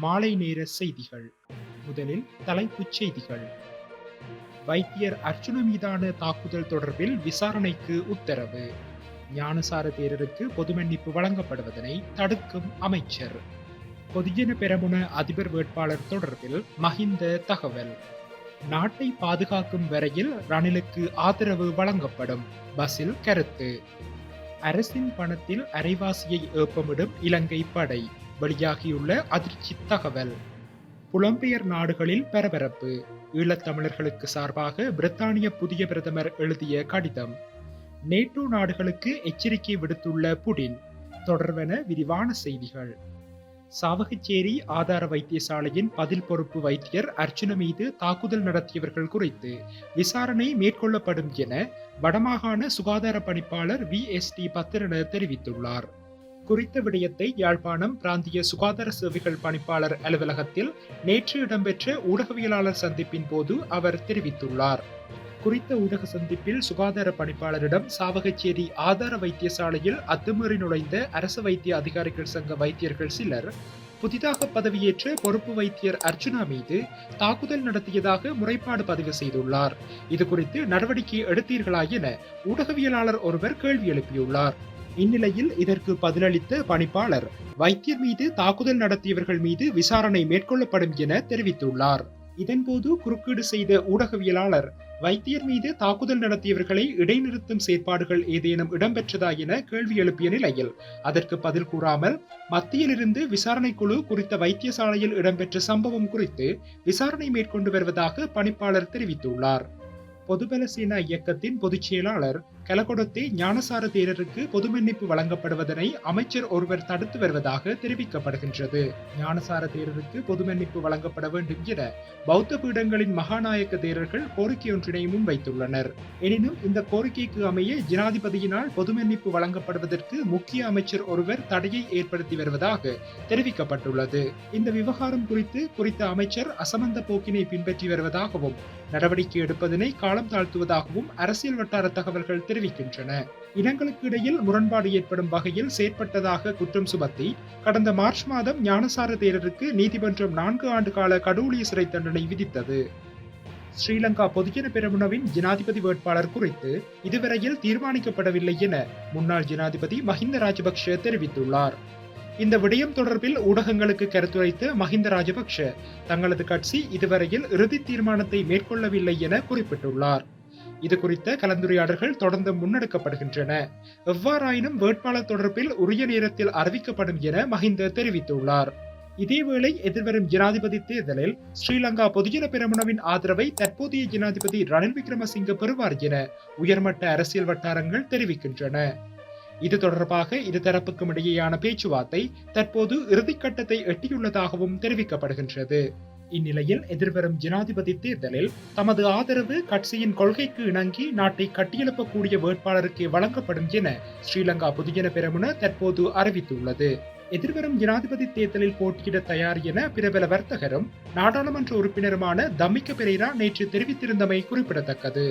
மாலை நேர செய்திகள். முதலில் தலைப்புச் செய்திகள். வைத்தியர் அர்ஜுன மீதான தாக்குதல் தொடர்பில் விசாரணைக்கு உத்தரவு. ஞானசார தேரருக்கு பொது மன்னிப்பு வழங்கப்படுவதனை தடுக்கும் அமைச்சர். பொதுஜன பெரமுன அதிபர் வேட்பாளர் தொடர்பில் மஹிந்த தகவல். நாட்டை பாதுகாக்கும் வரையில் ரணிலுக்கு ஆதரவு வழங்கப்படும். பஸ்ஸில் கருத்து. அரசின் பணத்தில் அரைவாசியை ஏப்பமிடும் இலங்கை படை. வெளியாகியுள்ள அதிர்ச்சி தகவல். புலம்பெயர் நாடுகளில் பரபரப்பு. ஈழத்தமிழர்களுக்கு சார்பாக பிரித்தானிய புதிய பிரதமர் எழுதிய கடிதம். நேட்டோ நாடுகளுக்கு எச்சரிக்கை விடுத்துள்ள புடின். தொடர்வென விரிவான செய்திகள். சாவகச்சேரி ஆதார வைத்தியசாலையின் பதில் பொறுப்பு வைத்தியர் அர்ச்சுன மீது தாக்குதல் நடத்தியவர்கள் குறித்து விசாரணை மேற்கொள்ளப்படும் என வடமாகாண சுகாதார பணிப்பாளர் வி எஸ் டி பத்திரன தெரிவித்துள்ளார். குறித்த விடயத்தை யாழ்ப்பாணம் பிராந்திய சுகாதார சேவைகள் பணிப்பாளர் அலுவலகத்தில் நேற்று இடம்பெற்ற ஊடகவியலாளர் சந்திப்பின் போது அவர் தெரிவித்துள்ளார். குறித்த ஊடக சந்திப்பில் சுகாதார பணிப்பாளரிடம் சாவகச்சேரி ஆதார வைத்தியசாலையில் அத்துமீறி நுழைந்த அரசு வைத்திய அதிகாரிகள் சங்க வைத்தியர்கள் சிலர் புதிதாக பதவியேற்ற பொறுப்பு வைத்தியர் அர்ச்சுனா மீது தாக்குதல் நடத்தியதாக முறைப்பாடு பதிவு செய்துள்ளார். இது குறித்து நடவடிக்கை எடுத்தீர்களா என ஊடகவியலாளர் ஒருவர் கேள்வி எழுப்பியுள்ளார். இந்நிலையில் இதற்கு பதிலளித்த பணிப்பாளர் வைத்தியர் மீது தாக்குதல் நடத்தியவர்கள் மீது விசாரணை மேற்கொள்ளப்படும் என தெரிவித்துள்ளார். இதன்போது குறுக்கீடு செய்த ஊடகவியலாளர் வைத்தியர் மீது தாக்குதல் நடத்தியவர்களை இடைநிறுத்தும் செயற்பாடுகள் ஏதேனும் இடம்பெற்றதா என கேள்வி எழுப்பிய நிலையில் அதற்கு பதில் கூறாமல் மத்தியிலிருந்து விசாரணை குழு குறித்த வைத்தியசாலையில் இடம்பெற்ற சம்பவம் குறித்து விசாரணை மேற்கொண்டு வருவதாக பணிப்பாளர் தெரிவித்துள்ளார். பொதுபல சேனா இயக்கத்தின் பொதுச் செயலாளர் கலகொடத்தே ஞானசார தேரருக்கு பொது மன்னிப்பு வழங்கப்படுவதனை அமைச்சர் ஒருவர் தடுத்து வருவதாக தெரிவிக்கப்படுகின்றது. ஞானசார தேரருக்கு பொது மன்னிப்பு வழங்கப்பட வேண்டும் என பௌத்த பீடங்களின் மகாநாயக்க தேரர்கள் கோரிக்கை ஒன்றினை முன்வைத்துள்ளனர் எனினும் இந்த கோரிக்கைக்கு அமைய ஜனாதிபதியினால் பொது மன்னிப்பு வழங்கப்படுவதற்கு முக்கிய அமைச்சர் ஒருவர் தடையை ஏற்படுத்தி வருவதாக தெரிவிக்கப்பட்டுள்ளது. இந்த விவகாரம் குறித்து குறித்த அமைச்சர் அசமந்த போக்கினை பின்பற்றி வருவதாகவும் நடவடிக்கை எடுப்பதனை காலம் தாழ்த்துவதாகவும் அரசியல் வட்டார தகவல்கள் தெரிவிக்கின்றன இனங்களுக்கு இடையில் முரண்பாடு ஏற்படும் வகையில் செயற்பட்டதாக குற்றம் சுமத்தி கடந்த மார்ச் மாதம் ஞானசார தேரருக்கு நீதிமன்றம் நான்கு ஆண்டு கால கடூழிய சிறை தண்டனை விதித்தது. ஸ்ரீலங்கா பொதுஜன பெரமுனவின் ஜனாதிபதி வேட்பாளர் குறித்து இதுவரையில் தீர்மானிக்கப்படவில்லை என முன்னாள் ஜனாதிபதி மஹிந்த ராஜபக்ஷ தெரிவித்துள்ளார். இந்த விடயம் தொடர்பில் ஊடகங்களுக்கு கருத்துரைத்த மஹிந்த ராஜபக்ஷ தங்களது கட்சி இதுவரையில் இறுதி தீர்மானத்தை மேற்கொள்ளவில்லை என குறிப்பிட்டுள்ளார். இது குறித்த கலந்துரையாடல்கள் தொடர்ந்து முன்னெடுக்கப்படுகின்றன. எவ்வாறாயினும் வேட்பாளர் தொடர்பில் உரிய நேரத்தில் அறிவிக்கப்படும் என மஹிந்த தெரிவித்துள்ளார். இதேவேளை எதிர்வரும் ஜனாதிபதி தேர்தலில் ஸ்ரீலங்கா பொதுஜன பெரமுனவின் ஆதரவை தற்போதைய ஜனாதிபதி ரணில் விக்ரமசிங்க பெறுவார் என உயர்மட்ட அரசியல் வட்டாரங்கள் தெரிவிக்கின்றன. இது தொடர்பாக இருதரப்புக்கும் இடையேயான பேச்சுவார்த்தை தற்போது இறுதிக்கட்டத்தை எட்டியுள்ளதாகவும் தெரிவிக்கப்படுகின்றது. இந்நிலையில் எதிர்வரும் ஜனாதிபதி தேர்தலில் தமது ஆதரவு கட்சியின் கொள்கைக்கு இணங்கி நாட்டை கட்டியெழுப்பக்கூடிய வேட்பாளருக்கு வழங்கப்படும் என ஸ்ரீலங்கா பொதுஜன பெரமுன தற்போது அறிவித்துள்ளது. எதிர்வரும் ஜனாதிபதி தேர்தலில் போட்டியிட தயார் என பிரபல வர்த்தகரும் நாடாளுமன்ற உறுப்பினருமான தம்மிக்க பெரேரா நேற்று தெரிவித்திருந்தமை குறிப்பிடத்தக்கது.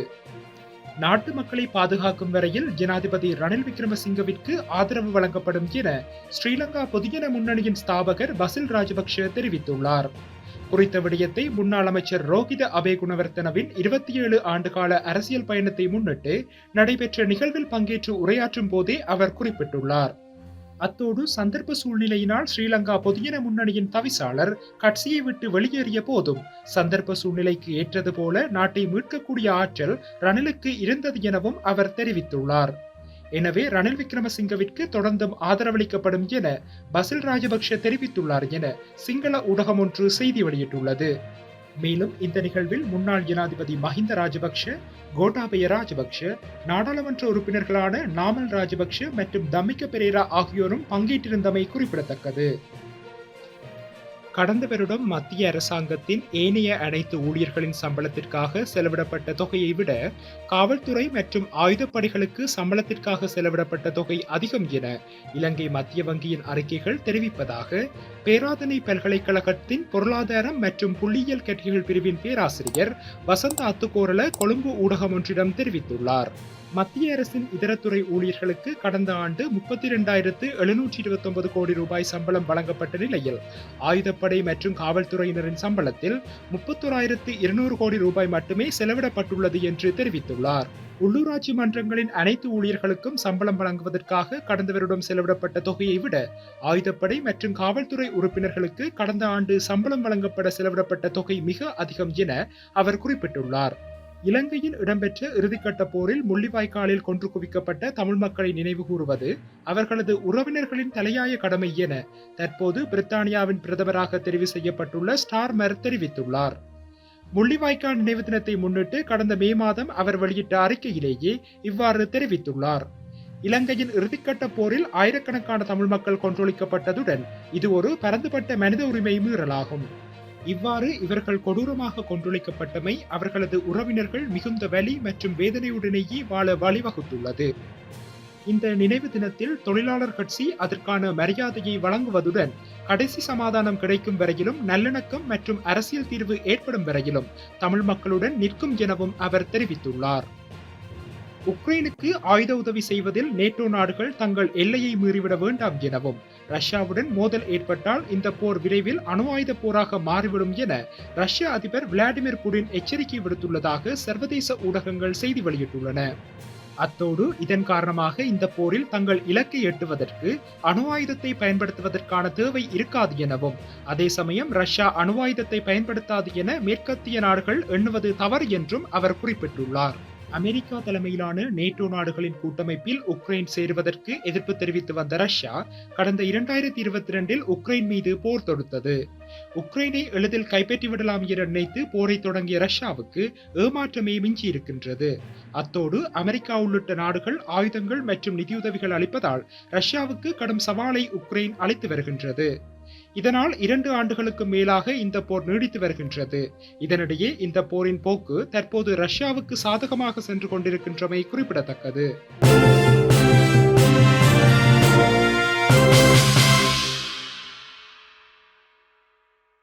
நாட்டு மக்களை பாதுகாக்கும் வரையில் ஜனாதிபதி ரணில் விக்ரமசிங்கவிற்கு ஆதரவு வழங்கப்படும் என ஸ்ரீலங்கா பொதுஜன முன்னணியின் ஸ்தாபகர் பசில் ராஜபக்ஷ தெரிவித்துள்ளார். குறித்த விடயத்தை முன்னாள் அமைச்சர் ரோகித அபே குணவர்த்தனவின் இருபத்தி ஏழு ஆண்டுகால அரசியல் பயணத்தை முன்னிட்டு நடைபெற்ற நிகழ்வில் பங்கேற்று உரையாற்றும் போதே அவர் குறிப்பிட்டுள்ளார். அத்தோடு சந்தர்ப்ப சூழ்நிலையினால் ஸ்ரீலங்கா பொதுஜன முன்னணியின் தவிசாளர் கட்சியை விட்டு வெளியேறிய போதும் சந்தர்ப்ப சூழ்நிலைக்கு ஏற்றது போல நாட்டை மீட்கக்கூடிய ஆற்றல் ரணிலுக்கு இருந்தது எனவும் அவர் தெரிவித்துள்ளார். எனவே ரணில் விக்ரமசிங்கவிற்கு தொடர்ந்தும் ஆதரவளிக்கப்படும் என பசில் ராஜபக்ஷ தெரிவித்துள்ளார் என சிங்கள ஊடகம் ஒன்று செய்தி வெளியிட்டுள்ளது. மேலும் இந்த நிகழ்வில் முன்னாள் ஜனாதிபதி மஹிந்த ராஜபக்ஷ கோட்டாபய ராஜபக்ஷ நாடாளுமன்ற உறுப்பினர்களான நாமல் ராஜபக்ஷ மற்றும் தமிக்க பெரேரா ஆகியோரும் பங்கேற்றிருந்தமை குறிப்பிடத்தக்கது. கடந்த வருடம் மத்திய அரசாங்கத்தின் ஏனைய அனைத்து ஊழியர்களின் சம்பளத்திற்காக செலவிடப்பட்ட தொகையை விட காவல்துறை மற்றும் ஆயுதப்படைகளுக்கு சம்பளத்திற்காக செலவிடப்பட்ட தொகை அதிகம் என இலங்கை மத்திய வங்கியின் அறிக்கைகள் தெரிவிப்பதாக பேராதனை பல்கலைக்கழகத்தின் பொருளாதாரம் மற்றும் புள்ளியியல் கட்சிகள் பிரிவின் பேராசிரியர் வசந்த அத்துக்கோரல கொழும்பு ஊடகம் ஒன்றிடம் தெரிவித்துள்ளார். மத்திய அரசின் இதரத்துறை ஊழியர்களுக்கு கடந்த ஆண்டு முப்பத்தி இரண்டாயிரத்து எழுநூற்றி இருபத்தொன்பது கோடி ரூபாய் சம்பளம் வழங்கப்பட்ட நிலையில் ஆயுதப்படை மற்றும் காவல்துறையினரின் சம்பளத்தில் முப்பத்தோராயிரத்து இருநூறு கோடி ரூபாய் மட்டுமே செலவிடப்பட்டுள்ளது என்று தெரிவித்துள்ளார். உள்ளூராட்சி மன்றங்களின் அனைத்து ஊழியர்களுக்கும் சம்பளம் வழங்குவதற்காக கடந்த வருடம் செலவிடப்பட்ட தொகையை விட ஆயுதப்படை மற்றும் காவல்துறை உறுப்பினர்களுக்கு கடந்த ஆண்டு சம்பளம் வழங்கப்பட செலவிடப்பட்ட தொகை மிக அதிகம் என அவர் குறிப்பிட்டுள்ளார். இலங்கையில் இடம்பெற்ற இறுதிக்கட்ட போரில் முள்ளிவாய்க்காலில் கொன்று குவிக்கப்பட்ட தமிழ் மக்களை நினைவு கூறுவது அவர்களது உறவினர்களின் தலையாய கடமை என தற்போது பிரித்தானியாவின் பிரதமராக தெரிவு செய்யப்பட்டுள்ள ஸ்டார்மர் தெரிவித்துள்ளார். முள்ளிவாய்க்கால் நினைவு தினத்தை முன்னிட்டு கடந்த மே மாதம் அவர் வெளியிட்ட அறிக்கையிலேயே இவ்வாறு தெரிவித்துள்ளார். இலங்கையின் இறுதிக்கட்ட போரில் ஆயிரக்கணக்கான தமிழ் மக்கள் கொன்றொழிக்கப்பட்டதுடன் இது ஒரு பரந்துபட்ட மனித உரிமை மீறலாகும். இவ்வாறு இவர்கள் கொடூரமாக கொன்றொழிக்கப்பட்டமை அவர்களது உறவினர்கள் மிகுந்த வலி மற்றும் வேதனையுடனேயே வாழ வழிவகுத்துள்ளது. இந்த நினைவு தினத்தில் தொழிலாளர் கட்சி அதற்கான மரியாதையை வழங்குவதுடன் கடைசி சமாதானம் கிடைக்கும் வரையிலும் நல்லிணக்கம் மற்றும் அரசியல் தீர்வு ஏற்படும் வரையிலும் தமிழ் மக்களுடன் நிற்கும் எனவும் அவர் தெரிவித்துள்ளார். உக்ரைனுக்கு ஆயுத உதவி செய்வதில் நேட்டோ நாடுகள் தங்கள் எல்லையை மீறிவிட வேண்டாம் எனவும் ரஷ்யாவுடன் மோதல் ஏற்பட்டால் இந்த போர் விரைவில் அணு ஆயுத போராக மாறிவிடும் என ரஷ்ய அதிபர் விளாடிமிர் புடின் எச்சரிக்கை விடுத்துள்ளதாக சர்வதேச ஊடகங்கள் செய்தி வெளியிட்டுள்ளன. அத்தோடு இதன் காரணமாக இந்த போரில் தங்கள் இலக்கை எட்டுவதற்கு அணு ஆயுதத்தை பயன்படுத்துவதற்கான தேவை இருக்காது எனவும் அதே சமயம் ரஷ்யா அணு ஆயுதத்தை பயன்படுத்தாது என மேற்கத்திய நாடுகள் எண்ணுவது தவறு என்றும் அவர் குறிப்பிட்டுள்ளார். அமெரிக்கா தலைமையிலான நேட்டோ நாடுகளின் கூட்டமைப்பில் உக்ரைன் சேருவதற்கு எதிர்ப்பு தெரிவித்து வந்த ரஷ்யா கடந்த இரண்டாயிரத்தி இருபத்தி இரண்டில் உக்ரைன் மீது போர் தொடுத்தது. உக்ரைனை எளிதில் கைப்பற்றிவிடலாம் என நினைத்து போரை தொடங்கிய ரஷ்யாவுக்கு ஏமாற்றமே மிஞ்சி இருக்கின்றது. அத்தோடு அமெரிக்கா உள்ளிட்ட நாடுகள் ஆயுதங்கள் மற்றும் நிதியுதவிகள் அளிப்பதால் ரஷ்யாவுக்கு கடும் சவாலை உக்ரைன் அளித்து வருகின்றது. இதனால் இரண்டு ஆண்டுகளுக்கு மேலாக இந்த போர் நீடித்து வருகின்றது. இதனிடையே இந்த போரின் போக்கு தற்போது ரஷ்யாவுக்கு சாதகமாக சென்று கொண்டிருக்கின்றமை குறிப்பிடத்தக்கது.